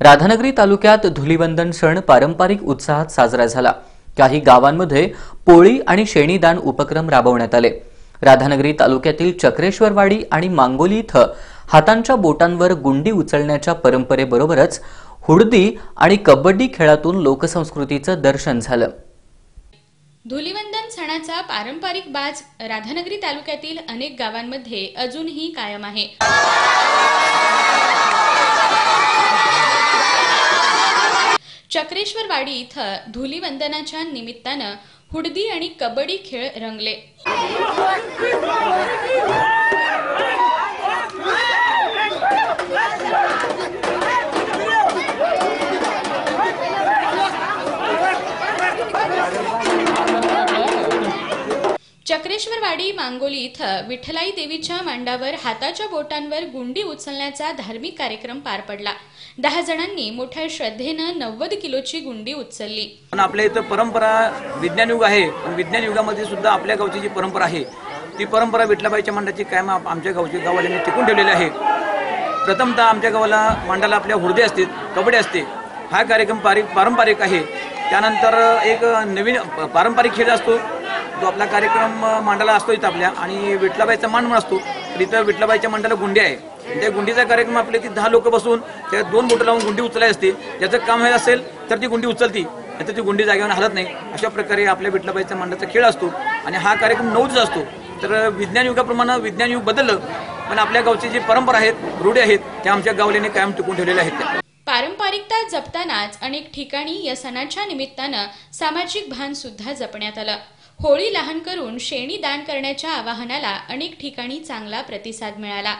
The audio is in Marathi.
राधानगरी तालुक्यात धुलिवंदन सण पारंपरिक उत्साहात साजरा झाला. काही गावांमध्ये पोळी आणि शेणीदान उपक्रम राबवण्यात आले. राधानगरी तालुक्यातील चक्रेश्वरवाडी आणि मांगोली इथं हातांच्या बोटांवर गुंडी उचलण्याच्या परंपरेबरोबरच हुडदी आणि कबड्डी खेळातून लोकसंस्कृतीचं दर्शन झालं. धुलिवंदन सणाचा पारंपरिक बाज राधानगरी तालुक्यातील अनेक गावांमध्ये अजूनही कायम आहे. चक्रेश्वरवाडी इथं धुलीवंदनाच्या निमित्तानं हुडदी आणि कबड्डी खेळ रंगले. चक्रेश्वरवाडी मांगोली इथं विठ्ठलाई देवीच्या मांडावर हाताच्या बोटांवर गुंडी उचलण्याचा धार्मिक कार्यक्रम पार पडला. दहा जणांनी मोठ्या श्रद्धेनं नव्वद किलोची गुंडी उचलली. पण आपल्या इथं परंपरा विज्ञान युग आहे. पण विज्ञान युगामध्ये सुद्धा आपल्या गावची जी परंपरा आहे ती परंपरा विठलाबाईच्या मांडाची कायम आमच्या गावची गावाल्यांनी टिकून ठेवलेली आहे. प्रथमतः आमच्या गावाला मांडाला आपल्या हुरदे असते कबड्डी असते. हा कार्यक्रम पारि पारंपरिक आहे. त्यानंतर एक नवीन पारंपरिक खेळ असतो. जो आपला कार्यक्रम अ, मांडाला असतो इथं आपल्या आणि विठलाबाईचा मान म्हणून असतो. तर इथं विठलाबाईच्या मांडाला गुंडी आहे. त्या गुंडीचा कार्यक्रम आपल्या ती दहा लोक बसून त्या दोन बोटं लावून गुंडी उचलायची असते. ज्याचं काम हे असेल तर ती गुंडी उचलती. तर ती गुंडी जागेवर हलत नाही. अशा प्रकारे आपल्या विठलाबाईचा मांडाचा खेळ असतो. आणि हा कार्यक्रम नऊ दिवस असतो. तर विज्ञान युगाप्रमाणे विज्ञान युग बदललं. पण आपल्या गावची जी परंपरा आहेत रूढी आहेत त्या आमच्या गावल्याने कायम टिकून ठेवलेल्या आहेत पारंपरिकता जपतानाच अनेक ठिकाणी या सणाच्या निमित्तानं सामाजिक भान सुद्धा जपण्यात आलं. होळी लहान करून शेणी दान करण्याच्या आवाहनाला अनेक ठिकाणी चांगला प्रतिसाद मिळाला.